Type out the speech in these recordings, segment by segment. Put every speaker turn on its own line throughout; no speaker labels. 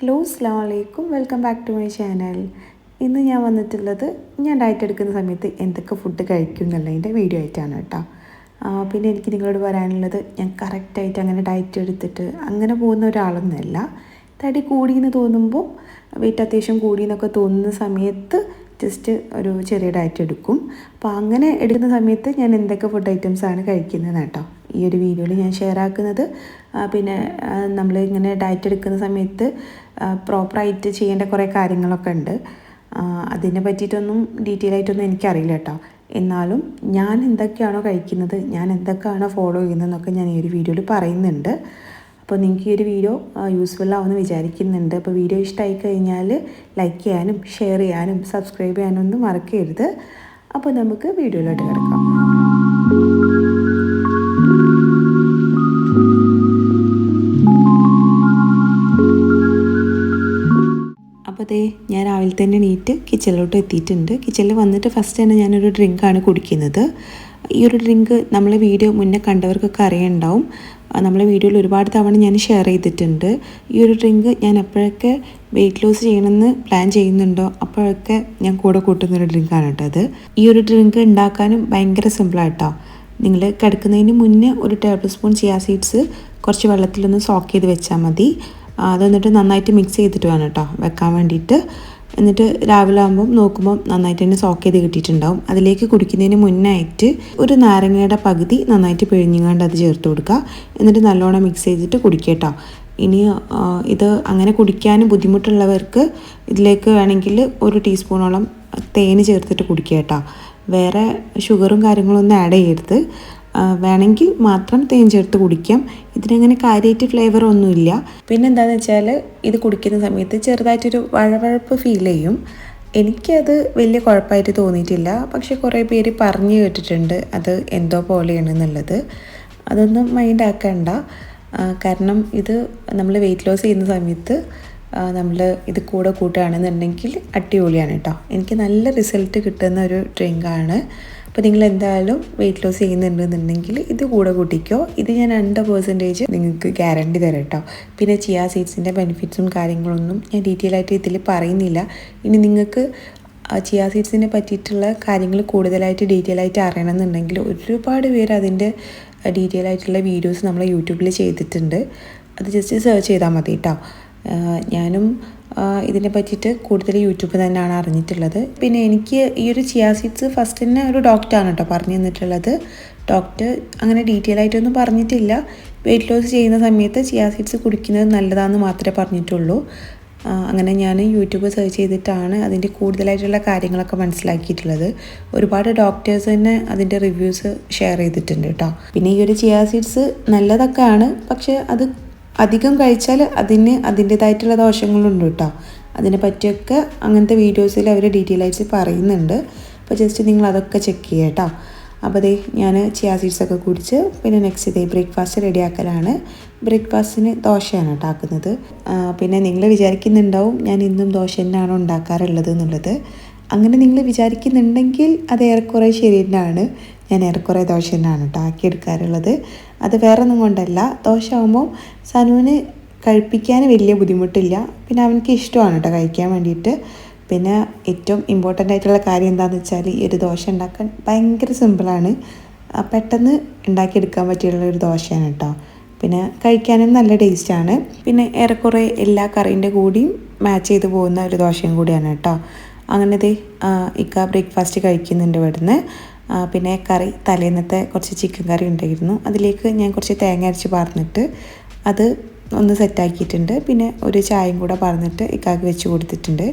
Hello അസ്സാം വലൈക്കും welcome back to my channel. ഇന്ന് ഞാൻ വന്നിട്ടുള്ളത് ഞാൻ ഡയറ്റ് എടുക്കുന്ന സമയത്ത് എന്തൊക്കെ ഫുഡ് കഴിക്കും എന്നുള്ളതിന്റെ വീഡിയോ ആയിട്ടാണ് കേട്ടോ. പിന്നെ എനിക്ക് നിങ്ങളോട് പറയാനുള്ളത് ഞാൻ കറക്റ്റായിട്ട് അങ്ങനെ ഡയറ്റ് എടുത്തിട്ട് അങ്ങനെ പോകുന്ന ഒരാളൊന്നുമല്ല. തടി കൂടിയെന്ന് തോന്നുമ്പോൾ വെയിറ്റ് അത്യാവശ്യം കൂടിയെന്നൊക്കെ തോന്നുന്ന സമയത്ത് ജസ്റ്റ് ഒരു ചെറിയ ഡയറ്റ് എടുക്കും. അപ്പോൾ അങ്ങനെ എടുക്കുന്ന സമയത്ത് ഞാൻ എന്തൊക്കെ ഫുഡ് ഐറ്റംസാണ് കഴിക്കുന്നത് കേട്ടോ. ഈ ഒരു വീഡിയോയിൽ ഞാൻ ഷെയർ ആക്കുന്നത്. പിന്നെ നമ്മൾ ഇങ്ങനെ ഡയറ്റ് എടുക്കുന്ന സമയത്ത് പ്രോപ്പറായിട്ട് ചെയ്യേണ്ട കുറേ കാര്യങ്ങളൊക്കെ ഉണ്ട്. അതിനെ പറ്റിയിട്ടൊന്നും ഡീറ്റെയിൽ ആയിട്ടൊന്നും എനിക്കറിയില്ല കേട്ടോ. എന്നാലും ഞാൻ എന്തൊക്കെയാണോ കഴിക്കുന്നത് ഞാൻ എന്തൊക്കെയാണോ ഫോളോ ചെയ്യുന്നതെന്നൊക്കെ ഞാൻ ഈ ഒരു വീഡിയോയിൽ പറയുന്നുണ്ട്. അപ്പോൾ നിങ്ങൾക്ക് ഈ ഒരു വീഡിയോ യൂസ്ഫുൾ ആവുമെന്ന് വിചാരിക്കുന്നുണ്ട്. അപ്പോൾ വീഡിയോ ഇഷ്ടമായി കഴിഞ്ഞാൽ ലൈക്ക് ചെയ്യാനും ഷെയർ ചെയ്യാനും സബ്സ്ക്രൈബ് ചെയ്യാനും ഒന്നും മറക്കരുത്. അപ്പോൾ നമുക്ക് വീഡിയോയിലോട്ട് കിടക്കാം. അപ്പോൾ ഞാൻ രാവിലെ തന്നെ എണീറ്റ് കിച്ചണിലോട്ട് എത്തിയിട്ടുണ്ട്. കിച്ചണിൽ വന്നിട്ട് ഫസ്റ്റ് തന്നെ ഞാനൊരു ഡ്രിങ്കാണ് കുടിക്കുന്നത്. ഈ ഒരു ഡ്രിങ്ക് നമ്മളെ വീഡിയോ മുന്നേ കണ്ടവർക്കൊക്കെ അറിയുണ്ടാവും. നമ്മളെ വീഡിയോയിൽ ഒരുപാട് തവണ ഞാൻ ഷെയർ ചെയ്തിട്ടുണ്ട്. ഈ ഒരു ഡ്രിങ്ക് ഞാൻ എപ്പോഴൊക്കെ വെയിറ്റ് ലോസ് ചെയ്യണമെന്ന് പ്ലാൻ ചെയ്യുന്നുണ്ടോ അപ്പോഴൊക്കെ ഞാൻ കൂടെ കൂട്ടുന്ന ഒരു ഡ്രിങ്കാണ് കേട്ടോ അത്. ഈ ഒരു ഡ്രിങ്ക് ഉണ്ടാക്കാനും ഭയങ്കര സിമ്പിളായിട്ടോ നിങ്ങൾ കിടക്കുന്നതിന് മുന്നേ ഒരു ടേബിൾ സ്പൂൺ ചിയാ സീഡ്സ് കുറച്ച് വെള്ളത്തിലൊന്ന് സോക്ക് ചെയ്ത് വെച്ചാൽ മതി. അത് എന്നിട്ട് നന്നായിട്ട് മിക്സ് ചെയ്തിട്ട് വേണം കേട്ടോ വെക്കാൻ വേണ്ടിയിട്ട്. എന്നിട്ട് രാവിലെ ആകുമ്പം നോക്കുമ്പോൾ നന്നായിട്ട് തന്നെ സോക്ക് ചെയ്ത് കിട്ടിയിട്ടുണ്ടാവും. അതിലേക്ക് കുടിക്കുന്നതിന് മുന്നായിട്ട് ഒരു നാരങ്ങയുടെ പകുതി നന്നായിട്ട് പിഴിഞ്ഞുകൊണ്ട് അത് ചേർത്ത് കൊടുക്കുക. എന്നിട്ട് നല്ലോണം മിക്സ് ചെയ്തിട്ട് കുടിക്കുക ഇനി ഇത് അങ്ങനെ കുടിക്കാനും ബുദ്ധിമുട്ടുള്ളവർക്ക് ഇതിലേക്ക് വേണമെങ്കിൽ ഒരു ടീസ്പൂണോളം തേന് ചേർത്തിട്ട് കുടിക്കുക വേറെ ഷുഗറും കാര്യങ്ങളൊന്നും ആഡ് ചെയ്യരുത്. വേണമെങ്കിൽ മാത്രം തേൻ ചേർത്ത് കുടിക്കാം. ഇതിനങ്ങനെ കാര്യമായിട്ട് ഫ്ലേവർ ഒന്നുമില്ല. പിന്നെ എന്താണെന്ന് വെച്ചാൽ ഇത് കുടിക്കുന്ന സമയത്ത് ചെറുതായിട്ടൊരു വഴവഴപ്പ് ഫീൽ ചെയ്യും. എനിക്കത് വലിയ കുഴപ്പമായിട്ട് തോന്നിയിട്ടില്ല. പക്ഷേ കുറേ പേര് പറഞ്ഞു കേട്ടിട്ടുണ്ട് അത് എന്തോ പോലെയാണ് എന്നുള്ളത് അതൊന്നും മൈൻഡ് ആക്കണ്ട. കാരണം ഇത് നമ്മൾ വെയിറ്റ് ലോസ് ചെയ്യുന്ന സമയത്ത് നമ്മൾ ഇത് കൂടെ കൂട്ടുകയാണെന്നുണ്ടെങ്കിൽ അടിപൊളിയാണ് കേട്ടോ. എനിക്ക് നല്ല റിസൾട്ട് കിട്ടുന്ന ഒരു ഡ്രിങ്കാണ് അപ്പോൾ നിങ്ങൾ എന്തായാലും വെയിറ്റ് ലോസ് ചെയ്യുന്നുണ്ടെന്നുണ്ടെങ്കിൽ ഇത് കൂടെ കൂട്ടിക്കോ. ഇത് ഞാൻ ഹൺഡ്രഡ് പെർസെന്റേജ് നിങ്ങൾക്ക് ഗ്യാരണ്ടി തരാം കേട്ടോ പിന്നെ ചിയാ സീഡ്സിന്റെ ബെനിഫിറ്റ്സും കാര്യങ്ങളൊന്നും ഞാൻ ഡീറ്റെയിൽ ആയിട്ട് ഇതിൽ പറയുന്നില്ല. ഇനി നിങ്ങൾക്ക് ചിയാ സീഡ്സിനെ പറ്റിയിട്ടുള്ള കാര്യങ്ങൾ കൂടുതലായിട്ട് ഡീറ്റെയിൽ ആയിട്ട് അറിയണമെന്നുണ്ടെങ്കിൽ ഒരുപാട് പേര് അതിന്റെ ഡീറ്റെയിൽ ആയിട്ടുള്ള വീഡിയോസ് നമ്മൾ യൂട്യൂബിൽ ചെയ്തിട്ടുണ്ട്. അത് ജസ്റ്റ് സെർച്ച് ചെയ്താൽ മതി കേട്ടോ ഞാനും ഇതിനെ പറ്റിയിട്ട് കൂടുതൽ യൂട്യൂബ് തന്നെയാണ് അറിഞ്ഞിട്ടുള്ളത്. പിന്നെ എനിക്ക് ഈ ഒരു ചിയാ ഫസ്റ്റ് തന്നെ ഒരു ഡോക്ടറാണ് കേട്ടോ പറഞ്ഞു തന്നിട്ടുള്ളത്. ഡോക്ടർ അങ്ങനെ ഡീറ്റെയിൽ ആയിട്ടൊന്നും പറഞ്ഞിട്ടില്ല. വെയിറ്റ് ലോസ് ചെയ്യുന്ന സമയത്ത് ചിയാ കുടിക്കുന്നത് നല്ലതാണെന്ന് മാത്രമേ പറഞ്ഞിട്ടുള്ളൂ. അങ്ങനെ ഞാൻ യൂട്യൂബ് സെർച്ച് ചെയ്തിട്ടാണ് അതിന്റെ കൂടുതലായിട്ടുള്ള കാര്യങ്ങളൊക്കെ മനസ്സിലാക്കിയിട്ടുള്ളത്. ഒരുപാട് ഡോക്ടേഴ്സ് തന്നെ അതിന്റെ റിവ്യൂസ് ഷെയർ ചെയ്തിട്ടുണ്ട് കേട്ടോ. പിന്നെ ഈ ഒരു ചിയാ സീഡ്സ് നല്ലതൊക്കെയാണ്. പക്ഷേ അത് അധികം കഴിച്ചാൽ അതിന് അതിന്റെതായിട്ടുള്ള ദോഷങ്ങളുണ്ട് കേട്ടോ. അതിനെ പറ്റിയൊക്കെ അങ്ങനത്തെ വീഡിയോസിൽ അവർ ഡീറ്റെയിൽ ആയിട്ട് പറയുന്നുണ്ട്. അപ്പോൾ ജസ്റ്റ് നിങ്ങൾ അതൊക്കെ ചെക്ക് ചെയ്യുക കേട്ടോ. അപ്പോൾ അതേ ഞാൻ ചിയാ സീഡ്സ് ഒക്കെ കുടിച്ച് പിന്നെ നെക്സ്റ്റ് ഇതേ ബ്രേക്ക്ഫാസ്റ്റ് റെഡിയാക്കലാണ് ബ്രേക്ക്ഫാസ്റ്റിന് ദോശയാണ് കേട്ടോ ആക്കുന്നത്. പിന്നെ നിങ്ങൾ വിചാരിക്കുന്നുണ്ടാവും ഞാൻ ഇന്നും ദോശ തന്നെയാണോ ഉണ്ടാക്കാറുള്ളത് എന്നുള്ളത്. അങ്ങനെ നിങ്ങൾ വിചാരിക്കുന്നുണ്ടെങ്കിൽ അത് ഏറെക്കുറെ ശരി തന്നെയാണ് ഞാൻ ഏറെക്കുറെ ദോശ തന്നെയാണ് കേട്ടോ ആക്കിയെടുക്കാറുള്ളത്. അത് വേറെ ഒന്നും കൊണ്ടല്ല. ദോശ ആകുമ്പോൾ സനുവിന് കഴിപ്പിക്കാൻ വലിയ ബുദ്ധിമുട്ടില്ല. പിന്നെ അവനക്ക് ഇഷ്ടമാണ് കേട്ടോ കഴിക്കാൻ വേണ്ടിയിട്ട്. പിന്നെ ഏറ്റവും ഇമ്പോർട്ടന്റ് ആയിട്ടുള്ള കാര്യം എന്താണെന്ന് വെച്ചാൽ ഈ ഒരു ദോശ ഉണ്ടാക്കാൻ ഭയങ്കര സിമ്പിളാണ് പെട്ടെന്ന് ഉണ്ടാക്കിയെടുക്കാൻ പറ്റിയുള്ള ഒരു ദോശയാണ് കേട്ടോ. പിന്നെ കഴിക്കാനും നല്ല ടേസ്റ്റാണ് പിന്നെ ഏറെക്കുറെ എല്ലാ കറീന്റെ കൂടിയും മാച്ച് ചെയ്ത് പോകുന്ന ഒരു ദോശയും കൂടിയാണ് കേട്ടോ. അങ്ങനത്തെ ഇക്ക ബ്രേക്ക്ഫാസ്റ്റ് കഴിക്കുന്നുണ്ട് ഇവിടുന്ന്. പിന്നെ കറി തലേന്നത്തെ കുറച്ച് ചിക്കൻ കറി ഉണ്ടായിരുന്നു. അതിലേക്ക് ഞാൻ കുറച്ച് തേങ്ങ അരച്ച് പറഞ്ഞിട്ട് അത് ഒന്ന് സെറ്റാക്കിയിട്ടുണ്ട് പിന്നെ ഒരു ചായയും കൂടെ പറഞ്ഞിട്ട് ഇക്കാക്ക് വെച്ച് കൊടുത്തിട്ടുണ്ട്.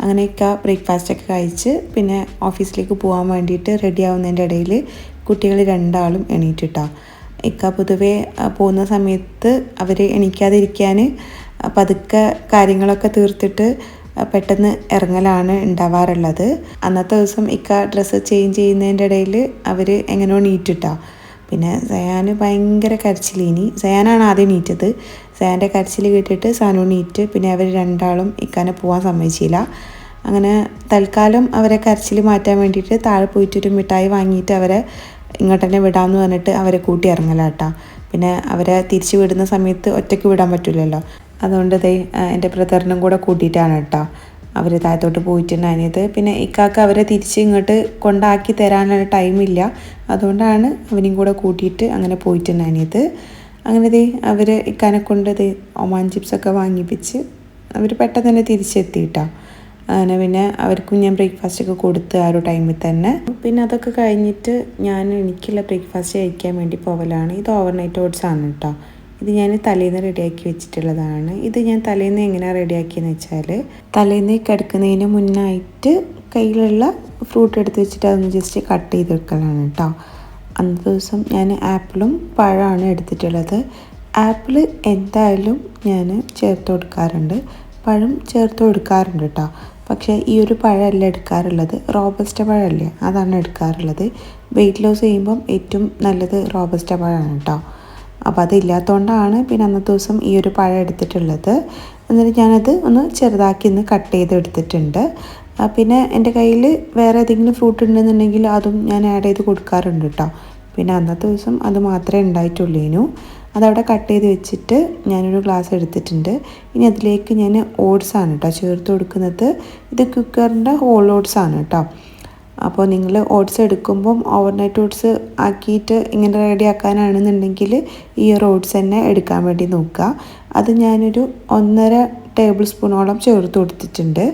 അങ്ങനെ ഇക്ക ബ്രേക്ക്ഫാസ്റ്റൊക്കെ കഴിച്ച് പിന്നെ ഓഫീസിലേക്ക് പോകാൻ വേണ്ടിയിട്ട് റെഡി ആവുന്നതിന്റെ ഇടയിൽ കുട്ടികൾ രണ്ടാളും എണീറ്റിട്ടാ. ഇക്ക പൊതുവേ പോകുന്ന സമയത്ത് അവർ എണീക്കാതിരിക്കാൻ പതുക്കെ കാര്യങ്ങളൊക്കെ തീർത്തിട്ട് പെട്ടെന്ന് ഇറങ്ങലാണ് ഉണ്ടാവാറുള്ളത്. അന്നത്തെ ദിവസം ഇക്ക ഡ്രസ്സ് ചേഞ്ച് ചെയ്യുന്നതിന്റെ ഇടയിൽ അവർ എങ്ങനെയോ നീറ്റിട്ടാ പിന്നെ സയാന് ഭയങ്കര കരച്ചിലിനി സയാനാണ് ആദ്യം നീറ്റത് സയാന്റെ കരച്ചിൽ കേട്ടിട്ട് സാനു നീറ്റ്. പിന്നെ അവർ രണ്ടാളും ഇക്കാനെ പോകാൻ സമ്മതിച്ചില്ല. അങ്ങനെ തൽക്കാലം അവരെ കരച്ചിൽ മാറ്റാൻ വേണ്ടിയിട്ട് താഴെ പോയിട്ടൊരു മിഠായി വാങ്ങിയിട്ട് അവരെ ഇങ്ങോട്ട് തന്നെ വിടാമെന്ന് പറഞ്ഞിട്ട് അവരെ കൂട്ടി ഇറങ്ങലാട്ടാ. പിന്നെ അവരെ തിരിച്ചു വിടുന്ന സമയത്ത് ഒറ്റയ്ക്ക് വിടാൻ പറ്റില്ലല്ലോ അതുകൊണ്ട് ദേ എന്റെ ബ്രദറിനും കൂടെ കൂട്ടിയിട്ടാണ് കേട്ടോ. അവർ താഴത്തോട്ട് പോയിട്ടുണ്ടായത് പിന്നെ ഇക്കാക്ക് അവരെ തിരിച്ച് ഇങ്ങോട്ട് കൊണ്ടാക്കി തരാനുള്ള ടൈമില്ല. അതുകൊണ്ടാണ് അവനെയും കൂടെ കൂട്ടിയിട്ട് അങ്ങനെ പോയിട്ടുണ്ടായത് അങ്ങനെ ദേ അവർ ഇക്കാനെ കൊണ്ട് ദേ ഒമാൻ ചിപ്സൊക്കെ വാങ്ങിപ്പിച്ച് അവർ പെട്ടെന്ന് തന്നെ തിരിച്ചെത്തിയിട്ടാ അങ്ങനെ പിന്നെ അവർക്കും ഞാൻ ബ്രേക്ക്ഫാസ്റ്റ് ഒക്കെ കൊടുത്ത് ആ ഒരു ടൈമിൽ തന്നെ. പിന്നെ അതൊക്കെ കഴിഞ്ഞിട്ട് ഞാൻ എനിക്കുള്ള ബ്രേക്ക്ഫാസ്റ്റ് കഴിക്കാൻ വേണ്ടി പോവലാണ്. ഇത് ഓവർനൈറ്റ് ഓട്സ് ആണ് കേട്ടോ. ഇത് ഞാൻ തലേന്ന് റെഡിയാക്കി വെച്ചിട്ടുള്ളതാണ്. ഇത് ഞാൻ തലേന്ന് എങ്ങനെയാണ് റെഡിയാക്കിയെന്ന് വെച്ചാൽ തലേന്ന് കിടക്കുന്നതിന് മുന്നായിട്ട് കയ്യിലുള്ള ഫ്രൂട്ട് എടുത്ത് വെച്ചിട്ട് അതൊന്ന് ജസ്റ്റ് കട്ട് ചെയ്ത് വെക്കലാണ് കേട്ടോ അന്നത്തെ ദിവസം ഞാൻ ആപ്പിളും പഴമാണ് എടുത്തിട്ടുള്ളത്. ആപ്പിൾ എന്തായാലും ഞാൻ ചേർത്ത് കൊടുക്കാറുണ്ട്. പഴം ചേർത്ത് കൊടുക്കാറുണ്ട് കേട്ടോ പക്ഷേ ഈ ഒരു പഴമല്ല എടുക്കാറുള്ളത്. റോബസ്റ്റ പഴമല്ലേ? അതാണ് എടുക്കാറുള്ളത്. വെയിറ്റ് ലോസ് ചെയ്യുമ്പം ഏറ്റവും നല്ലത് റോബസ്റ്റ പഴമാണ് കേട്ടോ അപ്പോൾ അതില്ലാത്തതുകൊണ്ടാണ് പിന്നെ അന്നത്തെ ദിവസം ഈ ഒരു പഴം എടുത്തിട്ടുള്ളത്. എന്നിട്ട് ഞാനത് ഒന്ന് ചെറുതാക്കി ഒന്ന് കട്ട് ചെയ്ത് എടുത്തിട്ടുണ്ട്. പിന്നെ എന്റെ കയ്യിൽ വേറെ ഏതെങ്കിലും ഫ്രൂട്ട് ഉണ്ടെന്നുണ്ടെങ്കിൽ അതും ഞാൻ ആഡ് ചെയ്ത് കൊടുക്കാറുണ്ട് കേട്ടോ പിന്നെ അന്നത്തെ ദിവസം അത് മാത്രമേ ഉണ്ടായിട്ടുള്ളൂ അതവിടെ കട്ട് ചെയ്ത് വെച്ചിട്ട് ഞാനൊരു ഗ്ലാസ് എടുത്തിട്ടുണ്ട്. ഇനി അതിലേക്ക് ഞാൻ ഓട്സ് ആണ് കേട്ടോ ചേർത്ത് കൊടുക്കുന്നത്. ഇത് കുക്കറിന്റെ ഹോൾ ഓട്സ് ആണ് കേട്ടോ അപ്പോൾ നിങ്ങൾ ഓട്സ് എടുക്കുമ്പം ഓവർനൈറ്റ് ഓട്സ് ആക്കിയിട്ട് ഇങ്ങനെ റെഡി ആക്കാനാണെന്നുണ്ടെങ്കിൽ ഈ ഒരു ഓട്സ് തന്നെ എടുക്കാൻ വേണ്ടി നോക്കുക. അത് ഞാനൊരു ഒന്നര ടേബിൾ സ്പൂണോളം ചേർത്ത് കൊടുത്തിട്ടുണ്ട്.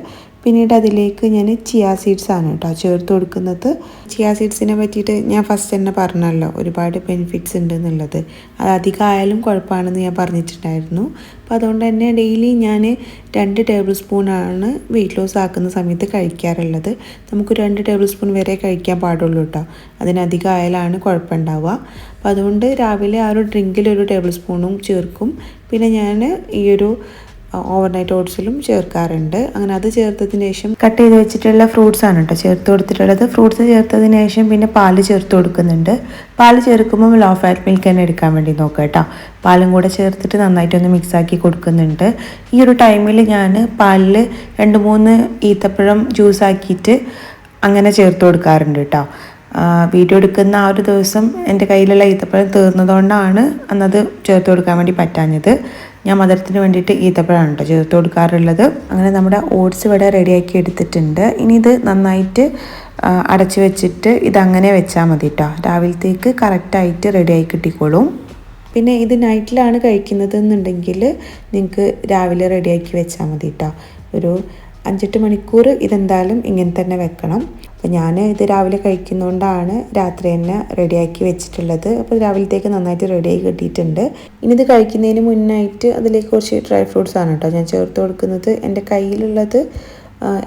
പിന്നീട് അതിലേക്ക് ഞാൻ ചിയാ സീഡ്സ് ആണ് കേട്ടോ ചേർത്ത് കൊടുക്കുന്നത്. ചിയാ സീഡ്സിനെ പറ്റിയിട്ട് ഞാൻ ഫസ്റ്റ് തന്നെ പറഞ്ഞല്ലോ ഒരുപാട് ബെനിഫിറ്റ്സ് ഉണ്ട് എന്നുള്ളത് അത് അധികമായാലും കുഴപ്പമാണെന്ന് ഞാൻ പറഞ്ഞിട്ടുണ്ടായിരുന്നു. അപ്പോൾ അതുകൊണ്ട് തന്നെ ഡെയിലി ഞാൻ രണ്ട് ടേബിൾ സ്പൂണാണ് വെയിറ്റ് ലോസ് ആക്കുന്ന സമയത്ത് കഴിക്കാറുള്ളത്. നമുക്ക് രണ്ട് ടേബിൾ സ്പൂൺ വരെ കഴിക്കാൻ പാടുള്ളൂ കേട്ടോ. അതിനധികം ആയാലാണ് കുഴപ്പമുണ്ടാവുക. അപ്പോൾ അതുകൊണ്ട് രാവിലെ ആ ഒരു ഡ്രിങ്കിൽ ഒരു ടേബിൾ സ്പൂണും ചേർക്കും. പിന്നെ ഞാൻ ഈ ഒരു ഓവർനൈറ്റ് ഓട്സിലും ചേർക്കാറുണ്ട്. അങ്ങനെ അത് ചേർത്തതിന് ശേഷം കട്ട് ചെയ്ത് വെച്ചിട്ടുള്ള ഫ്രൂട്ട്സ് ആണ് കേട്ടോ ചേർത്ത് കൊടുത്തിട്ടുള്ളത്. ഫ്രൂട്ട്സ് ചേർത്തതിന് ശേഷം പിന്നെ പാൽ ചേർത്ത് കൊടുക്കുന്നുണ്ട്. പാൽ ചേർക്കുമ്പോൾ ലോ ഫാറ്റ് മിൽക്ക് തന്നെ എടുക്കാൻ വേണ്ടി നോക്കുക കേട്ടോ പാലും കൂടെ ചേർത്തിട്ട് നന്നായിട്ടൊന്ന് മിക്സ് ആക്കി കൊടുക്കുന്നുണ്ട്. ഈ ഒരു ടൈമിൽ ഞാൻ പാലിൽ രണ്ട് മൂന്ന് ഈത്തപ്പഴം ജ്യൂസ് ആക്കിയിട്ട് അങ്ങനെ ചേർത്ത് കൊടുക്കാറുണ്ട് കേട്ടോ വീഡിയോ എടുക്കുന്ന ആ ഒരു ദിവസം എന്റെ കയ്യിലുള്ള ഈത്തപ്പഴം തീർന്നതുകൊണ്ടാണ് അന്നത് ചേർത്ത് കൊടുക്കാൻ വേണ്ടി പറ്റാഞ്ഞത്. ഞാൻ മധുരത്തിന് വേണ്ടിയിട്ട് ഈത്തപ്പഴമാണ് കേട്ടോ ചേർത്ത് കൊടുക്കാറുള്ളത് അങ്ങനെ നമ്മുടെ ഓട്സ് ഇവിടെ റെഡിയാക്കി എടുത്തിട്ടുണ്ട്. ഇനി ഇത് നന്നായിട്ട് അടച്ചു വെച്ചിട്ട് ഇതങ്ങനെ വെച്ചാൽ മതി കേട്ടോ രാവിലത്തേക്ക് കറക്റ്റായിട്ട് റെഡിയായി കിട്ടിക്കോളും. പിന്നെ ഇത് നൈറ്റിലാണ് കഴിക്കുന്നത് എന്നുണ്ടെങ്കിൽ നിങ്ങൾക്ക് രാവിലെ റെഡിയാക്കി വെച്ചാൽ മതി കേട്ടോ ഒരു അഞ്ചെട്ട് മണിക്കൂർ ഇതെന്തായാലും ഇങ്ങനെ തന്നെ വെക്കണം. അപ്പോൾ ഞാൻ ഇത് രാവിലെ കഴിക്കുന്നതുകൊണ്ടാണ് രാത്രി തന്നെ റെഡിയാക്കി വെച്ചിട്ടുള്ളത്. അപ്പോൾ രാവിലത്തേക്ക് നന്നായിട്ട് റെഡിയായി കിട്ടിയിട്ടുണ്ട്. ഇനി ഇത് കഴിക്കുന്നതിന് മുന്നായിട്ട് അതിലേക്ക് കുറച്ച് ഡ്രൈ ഫ്രൂട്ട്സ് ആണ് കേട്ടോ ഞാൻ ചേർത്ത് കൊടുക്കുന്നത്. എന്റെ കയ്യിലുള്ളത്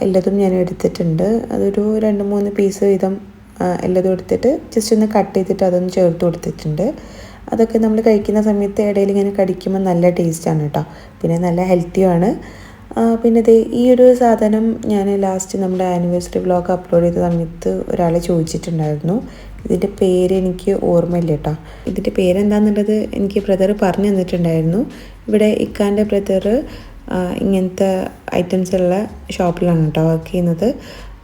എല്ലാതും ഞാൻ എടുത്തിട്ടുണ്ട്. അതൊരു രണ്ട് മൂന്ന് പീസ് വീതം എല്ലാതും എടുത്തിട്ട് ജസ്റ്റ് ഒന്ന് കട്ട് ചെയ്തിട്ട് അതൊന്ന് ചേർത്ത് കൊടുത്തിട്ടുണ്ട്. അതൊക്കെ നമ്മൾ കഴിക്കുന്ന സമയത്ത് ഇടയിൽ ഇങ്ങനെ കടിക്കുമ്പോൾ നല്ല ടേസ്റ്റാണ് കേട്ടോ. പിന്നെ നല്ല ഹെൽത്തിയുമാണ് പിന്നെ ദേ ഈ ഒരു സാധനം ഞാൻ ലാസ്റ്റ് നമ്മുടെ ആനിവേഴ്സറി വ്ളോഗ് അപ്ലോഡ് ചെയ്ത സമയത്ത് ഒരാളെ ചോദിച്ചിട്ടുണ്ടായിരുന്നു. ഇതിന്റെ പേര് എനിക്ക് ഓർമ്മയില്ല കേട്ടോ ഇതിന്റെ പേരെന്താണെന്നുള്ളത് എനിക്ക് ബ്രദർ പറഞ്ഞു തന്നിട്ടുണ്ടായിരുന്നു. ഇവിടെ ഇക്കാന്റെ ബ്രദർ ഇങ്ങനത്തെ ഐറ്റംസ് ഉള്ള ഷോപ്പിലാണ് കേട്ടോ വർക്ക് ചെയ്യുന്നത്.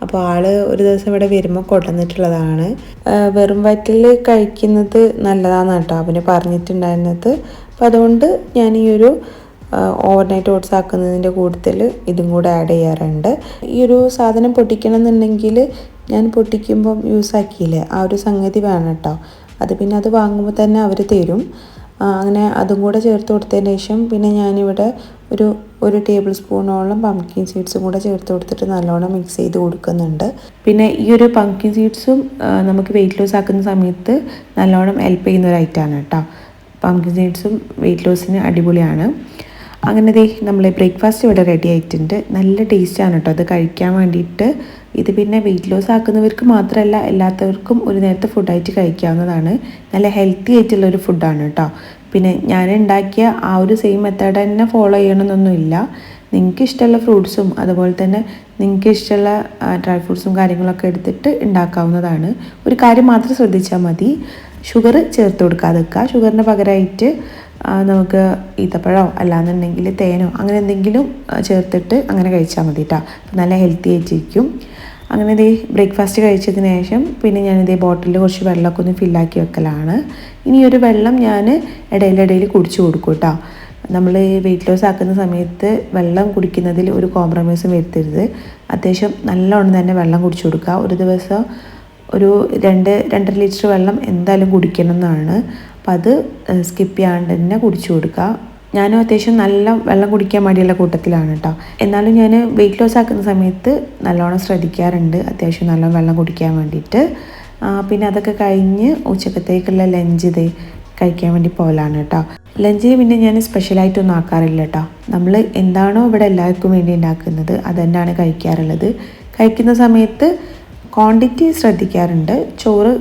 അപ്പോൾ ആൾ ഒരു ദിവസം ഇവിടെ വരുമ്പോൾ കൊണ്ടുവന്നിട്ടുള്ളതാണ്. വെറും വയറ്റിൽ കഴിക്കുന്നത് നല്ലതാണ് കേട്ടോ അവന് പറഞ്ഞിട്ടുണ്ടായിരുന്നത്. അപ്പോൾ അതുകൊണ്ട് ഞാൻ ഈ ഒരു ഓവർനൈറ്റ് ഓട്സ് ആക്കുന്നതിന്റെ കൂട്ടത്തിൽ ഇതും കൂടെ ആഡ് ചെയ്യാറുണ്ട്. ഈ ഒരു സാധനം പൊട്ടിക്കണം എന്നുണ്ടെങ്കിൽ ഞാൻ പൊട്ടിക്കുമ്പം യൂസ് ആക്കിയില്ലേ? ആ ഒരു സംഗതി വേണം കേട്ടോ അത് പിന്നെ അത് വാങ്ങുമ്പോൾ തന്നെ അവർ തരും. അങ്ങനെ അതും കൂടെ ചേർത്ത് കൊടുത്തതിന് ശേഷം പിന്നെ ഞാനിവിടെ ഒരു ഒരു ടേബിൾ സ്പൂണോളം പംകിൻ സീഡ്സും കൂടെ ചേർത്ത് കൊടുത്തിട്ട് നല്ലോണം മിക്സ് ചെയ്ത് കൊടുക്കുന്നുണ്ട്. പിന്നെ ഈ ഒരു പംകിൻ സീഡ്സും നമുക്ക് വെയിറ്റ് ലോസ് ആക്കുന്ന സമയത്ത് നല്ലോണം ഹെൽപ്പ് ചെയ്യുന്ന ഒരു ഐറ്റമാണ് കേട്ടോ പംകിൻ സീഡ്സും വെയിറ്റ് ലോസിന് അടിപൊളിയാണ്. അങ്ങനെ ദേ നമ്മളെ ബ്രേക്ക്ഫാസ്റ്റ് ഇവിടെ റെഡി ആയിട്ടുണ്ട്. നല്ല ടേസ്റ്റാണ് കേട്ടോ അത് കഴിക്കാൻ വേണ്ടിയിട്ട് ഇത് പിന്നെ വെയിറ്റ് ലോസ് ആക്കുന്നവർക്ക് മാത്രമല്ല എല്ലാത്തവർക്കും ഒരു നേരത്തെ ഫുഡായിട്ട് കഴിക്കാവുന്നതാണ്. നല്ല ഹെൽത്തി ആയിട്ടുള്ള ഒരു ഫുഡാണ് കേട്ടോ പിന്നെ ഞാൻ ഉണ്ടാക്കിയ ആ ഒരു സെയിം മെത്തേഡ് തന്നെ ഫോളോ ചെയ്യണമെന്നൊന്നുമില്ല നിങ്ങൾക്ക് ഇഷ്ടമുള്ള ഫ്രൂട്ട്സും അതുപോലെ തന്നെ നിങ്ങൾക്ക് ഇഷ്ടമുള്ള ഡ്രൈ ഫ്രൂട്ട്സും കാര്യങ്ങളൊക്കെ എടുത്തിട്ട് ഉണ്ടാക്കാവുന്നതാണ്. ഒരു കാര്യം മാത്രം ശ്രദ്ധിച്ചാൽ മതി. ഷുഗർ ചേർത്ത് കൊടുക്കാതെ ഷുഗറിന് പകരമായിട്ട് നമുക്ക് ഈത്തപ്പഴമോ അല്ലാന്നുണ്ടെങ്കിൽ തേനോ അങ്ങനെ എന്തെങ്കിലും ചേർത്തിട്ട് അങ്ങനെ കഴിച്ചാൽ മതി കേട്ടോ നല്ല ഹെൽത്തി ആയിട്ടിരിക്കും. അങ്ങനെ ഇതേ ബ്രേക്ക്ഫാസ്റ്റ് കഴിച്ചതിന് ശേഷം പിന്നെ ഞാനിതേ ബോട്ടിലിൽ കുറച്ച് വെള്ളമൊക്കെ ഒന്ന് ഫില്ലാക്കി വെക്കലാണ്. ഇനി ഒരു വെള്ളം ഞാൻ ഇടയിലിടയിൽ കുടിച്ചു കൊടുക്കും കേട്ടോ നമ്മൾ വെയിറ്റ് ലോസ് ആക്കുന്ന സമയത്ത് വെള്ളം കുടിക്കുന്നതിൽ ഒരു കോംപ്രമൈസും വരുത്തരുത്. അത്യാവശ്യം നല്ലോണം തന്നെ വെള്ളം കുടിച്ചു കൊടുക്കുക. ഒരു ദിവസം ഒരു രണ്ട് രണ്ടര ലിറ്റർ വെള്ളം എന്തായാലും കുടിക്കണം എന്നാണ്. അപ്പം അത് സ്കിപ്പ് ചെയ്യാണ്ട് തന്നെ കുടിച്ചു കൊടുക്കുക. ഞാനും അത്യാവശ്യം നല്ല വെള്ളം കുടിക്കാൻ മടിയുള്ള കൂട്ടത്തിലാണ് കേട്ടോ എന്നാലും ഞാൻ വെയിറ്റ് ലോസ് ആക്കുന്ന സമയത്ത് നല്ലോണം ശ്രദ്ധിക്കാറുണ്ട്. അത്യാവശ്യം നല്ല വെള്ളം കുടിക്കാൻ വേണ്ടിയിട്ട്. പിന്നെ അതൊക്കെ കഴിഞ്ഞ് ഉച്ചക്കത്തേക്കുള്ള ലഞ്ച് ഇത് കഴിക്കാൻ വേണ്ടി പോകലാണ് കേട്ടോ ലഞ്ച് പിന്നെ ഞാൻ സ്പെഷ്യലായിട്ടൊന്നും ആക്കാറില്ല കേട്ടോ നമ്മൾ എന്താണോ ഇവിടെ എല്ലാവർക്കും വേണ്ടി ഉണ്ടാക്കുന്നത് അതുതന്നെയാണ് കഴിക്കാറുള്ളത്. കഴിക്കുന്ന സമയത്ത് ക്വാണ്ടിറ്റി ശ്രദ്ധിക്കാറുണ്ട്. ചോറ്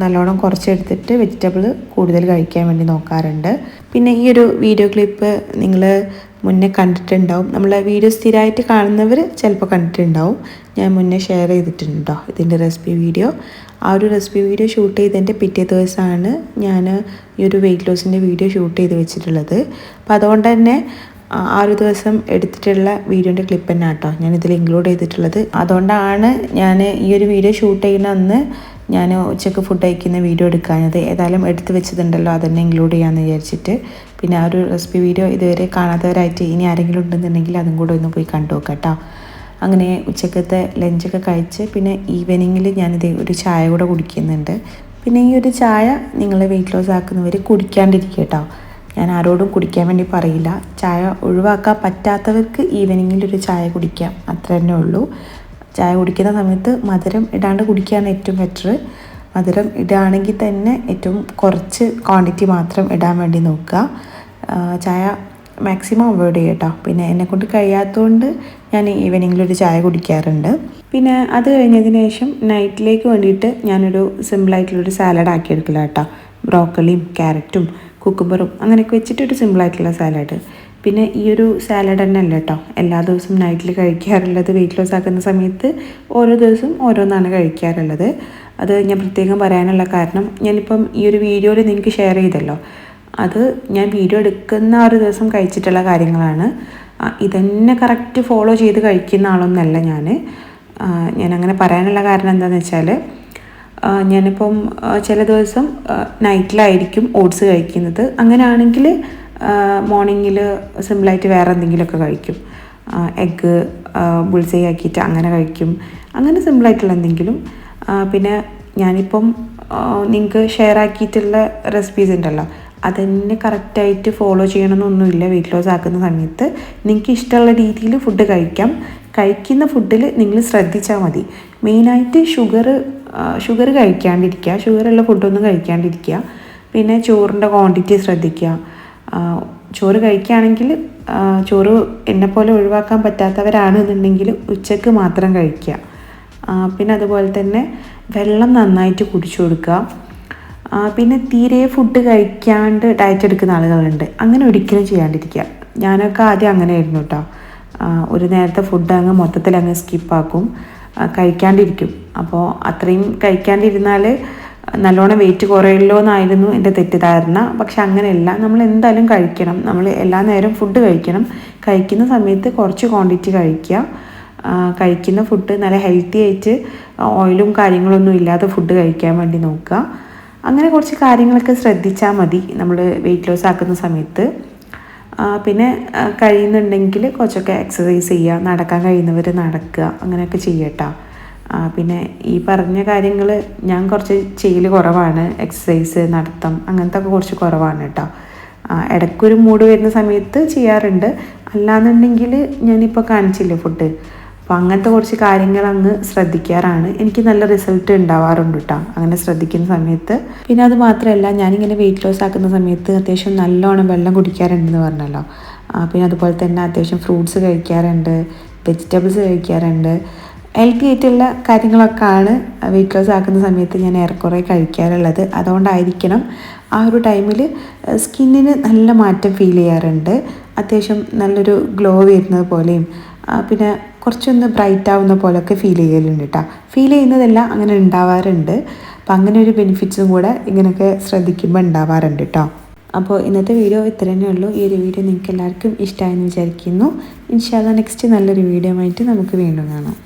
നല്ലോണം കുറച്ചെടുത്തിട്ട് വെജിറ്റബിൾ കൂടുതൽ കഴിക്കാൻ വേണ്ടി നോക്കാറുണ്ട്. പിന്നെ ഈ ഒരു വീഡിയോ ക്ലിപ്പ് നിങ്ങൾ മുന്നേ കണ്ടിട്ടുണ്ടാവും. നമ്മൾ വീഡിയോ സ്ഥിരമായിട്ട് കാണുന്നവർ ചിലപ്പോൾ കണ്ടിട്ടുണ്ടാവും. ഞാൻ മുന്നേ ഷെയർ ചെയ്തിട്ടുണ്ടോ ഇതിന്റെ റെസിപ്പി വീഡിയോ? ആ ഒരു റെസിപ്പി വീഡിയോ ഷൂട്ട് ചെയ്തതിന്റെ പിറ്റേ ദിവസമാണ് ഞാൻ ഈ ഒരു വെയിറ്റ് ലോസിന്റെ വീഡിയോ ഷൂട്ട് ചെയ്ത് വെച്ചിട്ടുള്ളത്. അപ്പോൾ അതുകൊണ്ട് തന്നെ ആ ഒരു ദിവസം എടുത്തിട്ടുള്ള വീഡിയോന്റെ ക്ലിപ്പ് തന്നെ കേട്ടോ ഞാൻ ഇതിൽ ഇൻക്ലൂഡ് ചെയ്തിട്ടുള്ളത്. അതുകൊണ്ടാണ് ഞാൻ ഈ ഒരു വീഡിയോ ഷൂട്ട് ചെയ്യുന്ന അന്ന് ഞാൻ ഉച്ചയ്ക്ക് ഫുഡ് കഴിക്കുന്ന വീഡിയോ എടുക്കാഞ്ഞത്. ഏതായാലും എടുത്ത് വെച്ചതുണ്ടല്ലോ അതന്നെ ഇൻക്ലൂഡ് ചെയ്യാമെന്ന് വിചാരിച്ചിട്ട്. പിന്നെ ആ ഒരു റെസിപ്പി വീഡിയോ ഇതുവരെ കാണാത്തവരായിട്ട് ഇനി ആരെങ്കിലും ഉണ്ടെന്നുണ്ടെങ്കിൽ അതും കൂടെ ഒന്ന് പോയി കണ്ടു നോക്കാം കേട്ടോ അങ്ങനെ ഉച്ചക്കത്തെ ലഞ്ചൊക്കെ കഴിച്ച് പിന്നെ ഈവനിങ്ങിൽ ഞാനിത് ഒരു ചായ കൂടെ കുടിക്കുന്നുണ്ട്. പിന്നെ ഈ ഒരു ചായ നിങ്ങൾ വെയിറ്റ് ലോസ് ആക്കുന്നവർ കുടിക്കാണ്ടിരിക്കുക കേട്ടോ ഞാൻ ആരോടും കുടിക്കാൻ വേണ്ടി പറയില്ല. ചായ ഒഴിവാക്കാൻ പറ്റാത്തവർക്ക് ഈവനിങ്ങിൽ ഒരു ചായ കുടിക്കാം. അത്ര തന്നെ ഉള്ളൂ. ചായ കുടിക്കുന്ന സമയത്ത് മധുരം ഇടാണ്ട് കുടിക്കുകയാണ് ഏറ്റവും ബെറ്റർ മധുരം ഇടുകയാണെങ്കിൽ തന്നെ ഏറ്റവും കുറച്ച് ക്വാണ്ടിറ്റി മാത്രം ഇടാൻ വേണ്ടി നോക്കുക. ചായ മാക്സിമം അവോയ്ഡ് ചെയ്യട്ടോ. പിന്നെ എന്നെക്കൊണ്ട് കഴിയാത്തതുകൊണ്ട് ഞാൻ ഈവനിങ്ങിൽ ഒരു ചായ കുടിക്കാറുണ്ട്. പിന്നെ അത് കഴിഞ്ഞതിന് ശേഷം നൈറ്റിലേക്ക് വേണ്ടിയിട്ട് ഞാനൊരു സിമ്പിളായിട്ടുള്ളൊരു സാലഡ് ആക്കി എടുക്കില്ല കേട്ടോ ബ്രോക്കളിയും ക്യാരറ്റും കുക്കുംബറും അങ്ങനെയൊക്കെ വെച്ചിട്ട് ഒരു സിമ്പിളായിട്ടുള്ള സാലഡ് പിന്നെ ഈ ഒരു സാലഡ് തന്നെ അല്ല കേട്ടോ എല്ലാ ദിവസവും നൈറ്റിൽ കഴിക്കാറുള്ളത് വെയിറ്റ് ലോസ് ആക്കുന്ന സമയത്ത് ഓരോ ദിവസവും ഓരോന്നാണ് കഴിക്കാറുള്ളത്. അത് ഞാൻ പ്രത്യേകം പറയാനുള്ള കാരണം ഞാനിപ്പം ഈ ഒരു വീഡിയോയിൽ നിങ്ങൾക്ക് ഷെയർ ചെയ്തല്ലോ. അത് ഞാൻ വീഡിയോ എടുക്കുന്ന ആ ഒരു ദിവസം കഴിച്ചിട്ടുള്ള കാര്യങ്ങളാണ്. ഇതന്നെ കറക്റ്റ് ഫോളോ ചെയ്ത് കഴിക്കുന്ന ആളൊന്നല്ല ഞാൻ ഞാൻ അങ്ങനെ പറയാനുള്ള കാരണം എന്താണെന്ന് വെച്ചാൽ ഞാനിപ്പം ചില ദിവസം നൈറ്റിലായിരിക്കും ഓട്സ് കഴിക്കുന്നത്. അങ്ങനെ അങ്ങനെയാണെങ്കിൽ മോർണിംഗിൽ സിമ്പിളായിട്ട് വേറെ എന്തെങ്കിലുമൊക്കെ കഴിക്കും. എഗ്ഗ് ബുൾസൈ ആക്കിയിട്ട് അങ്ങനെ കഴിക്കും. അങ്ങനെ സിമ്പിളായിട്ടുള്ള എന്തെങ്കിലും. പിന്നെ ഞാനിപ്പം നിങ്ങൾക്ക് ഷെയർ ആക്കിയിട്ടുള്ള റെസിപ്പീസ് ഉണ്ടല്ലോ അതന്നെ കറക്റ്റായിട്ട് ഫോളോ ചെയ്യണമെന്നൊന്നുമില്ല വെയിറ്റ് ലോസ് ആക്കുന്ന സമയത്ത്. നിങ്ങൾക്ക് ഇഷ്ടമുള്ള രീതിയിൽ ഫുഡ് കഴിക്കാം. കഴിക്കുന്ന ഫുഡിൽ നിങ്ങൾ ശ്രദ്ധിച്ചാൽ മതി. മെയിനായിട്ട് ഷുഗർ ഷുഗർ കഴിക്കാണ്ടിരിക്കുക. ഷുഗറുള്ള ഫുഡൊന്നും കഴിക്കാണ്ടിരിക്കുക. പിന്നെ ചോറിന്റെ ക്വാണ്ടിറ്റി ശ്രദ്ധിക്കുക. ചോറ് കഴിക്കുകയാണെങ്കിൽ ചോറ് എന്നെപ്പോലെ ഒഴിവാക്കാൻ പറ്റാത്തവരാണെന്നുണ്ടെങ്കിൽ ഉച്ചയ്ക്ക് മാത്രം കഴിക്കുക. പിന്നെ അതുപോലെ തന്നെ വെള്ളം നന്നായിട്ട് കുടിച്ചു കൊടുക്കുക. പിന്നെ തീരെ ഫുഡ് കഴിക്കാണ്ട് ഡയറ്റ് എടുക്കുന്ന ആളുകളുണ്ട്. അങ്ങനെ ഒരിക്കലും ചെയ്യാണ്ടിരിക്കുക. ഞാനൊക്കെ ആദ്യം അങ്ങനെ ആയിരുന്നു കേട്ടോ ഒരു നേരത്തെ ഫുഡ് അങ്ങ് മൊത്തത്തിൽ അങ്ങ് സ്കിപ്പാക്കും കഴിക്കാണ്ടിരിക്കും. അപ്പോൾ അത്രയും കഴിക്കാണ്ടിരുന്നാൽ നല്ലോണം വെയിറ്റ് കുറയല്ലോ എന്നായിരുന്നു എന്റെ തെറ്റിദ്ധാരണ. പക്ഷെ അങ്ങനെയല്ല നമ്മൾ എന്തായാലും കഴിക്കണം. നമ്മൾ എല്ലാ നേരം ഫുഡ് കഴിക്കണം. കഴിക്കുന്ന സമയത്ത് കുറച്ച് ക്വാണ്ടിറ്റി കഴിക്കുക. കഴിക്കുന്ന ഫുഡ് നല്ല ഹെൽത്തി ആയിട്ട് ഓയിലും കാര്യങ്ങളൊന്നും ഇല്ലാതെ ഫുഡ് കഴിക്കാൻ വേണ്ടി നോക്കുക. അങ്ങനെ കുറച്ച് കാര്യങ്ങളൊക്കെ ശ്രദ്ധിച്ചാൽ മതി നമ്മൾ വെയിറ്റ് ലോസ് ആക്കുന്ന സമയത്ത്. പിന്നെ കഴിയുന്നുണ്ടെങ്കിൽ കുറച്ചൊക്കെ എക്സസൈസ് ചെയ്യുക നടക്കാൻ കഴിയുന്നവർ നടക്കുക അങ്ങനെയൊക്കെ ചെയ്യട്ടോ. പിന്നെ ഈ പറഞ്ഞ കാര്യങ്ങൾ ഞാൻ കുറച്ച് ചെയ്യൽ കുറവാണ്. എക്സസൈസ് നടത്തം അങ്ങനത്തെ ഒക്കെ കുറച്ച് കുറവാണ് കേട്ടോ ഇടയ്ക്കൊരു മൂഡ് വരുന്ന സമയത്ത് ചെയ്യാറുണ്ട്. അല്ലാന്നുണ്ടെങ്കിൽ ഞാനിപ്പോൾ കാണിച്ചില്ലേ ഫുഡ് അപ്പോൾ അങ്ങനത്തെ കുറച്ച് കാര്യങ്ങൾ അങ്ങ് ശ്രദ്ധിക്കാറാണ്. എനിക്ക് നല്ല റിസൾട്ട് ഉണ്ടാവാറുണ്ട് കേട്ടോ അങ്ങനെ ശ്രദ്ധിക്കുന്ന സമയത്ത്. പിന്നെ അത് മാത്രമല്ല ഞാനിങ്ങനെ വെയിറ്റ് ലോസ് ആക്കുന്ന സമയത്ത് അത്യാവശ്യം നല്ലോണം വെള്ളം കുടിക്കാറുണ്ടെന്ന് പറഞ്ഞല്ലോ. പിന്നെ അതുപോലെ തന്നെ അത്യാവശ്യം ഫ്രൂട്ട്സ് കഴിക്കാറുണ്ട്. വെജിറ്റബിൾസ് കഴിക്കാറുണ്ട്. ഹെൽത്തി ആയിട്ടുള്ള കാര്യങ്ങളൊക്കെയാണ് വെയിറ്റ് ലോസ് ആക്കുന്ന സമയത്ത് ഞാൻ ഏറെക്കുറെ കഴിക്കാറുള്ളത്. അതുകൊണ്ടായിരിക്കണം ആ ഒരു ടൈമിൽ സ്കിന്നിന് നല്ല മാറ്റം ഫീൽ ചെയ്യാറുണ്ട്. അത്യാവശ്യം നല്ലൊരു ഗ്ലോ വരുന്നത് പോലെയും പിന്നെ കുറച്ചൊന്ന് ബ്രൈറ്റ് ആവുന്ന പോലെയൊക്കെ ഫീൽ ചെയ്യലുണ്ട് കേട്ടോ ഫീൽ ചെയ്യുന്നതെല്ലാം അങ്ങനെ ഉണ്ടാവാറുണ്ട്. അപ്പം അങ്ങനെ ഒരു ബെനിഫിറ്റ്സും കൂടെ ഇങ്ങനെയൊക്കെ ശ്രദ്ധിക്കുമ്പോൾ ഉണ്ടാവാറുണ്ട് കേട്ടോ അപ്പോൾ ഇന്നത്തെ വീഡിയോ ഇത്ര ഉള്ളൂ. ഈ ഒരു വീഡിയോ നിങ്ങൾക്ക് എല്ലാവർക്കും ഇഷ്ടമായെന്ന് വിചാരിക്കുന്നു ഇൻഷാല്ല നെക്സ്റ്റ് നല്ലൊരു വീഡിയോ ആയിട്ട് നമുക്ക് വീണ്ടും കാണാം.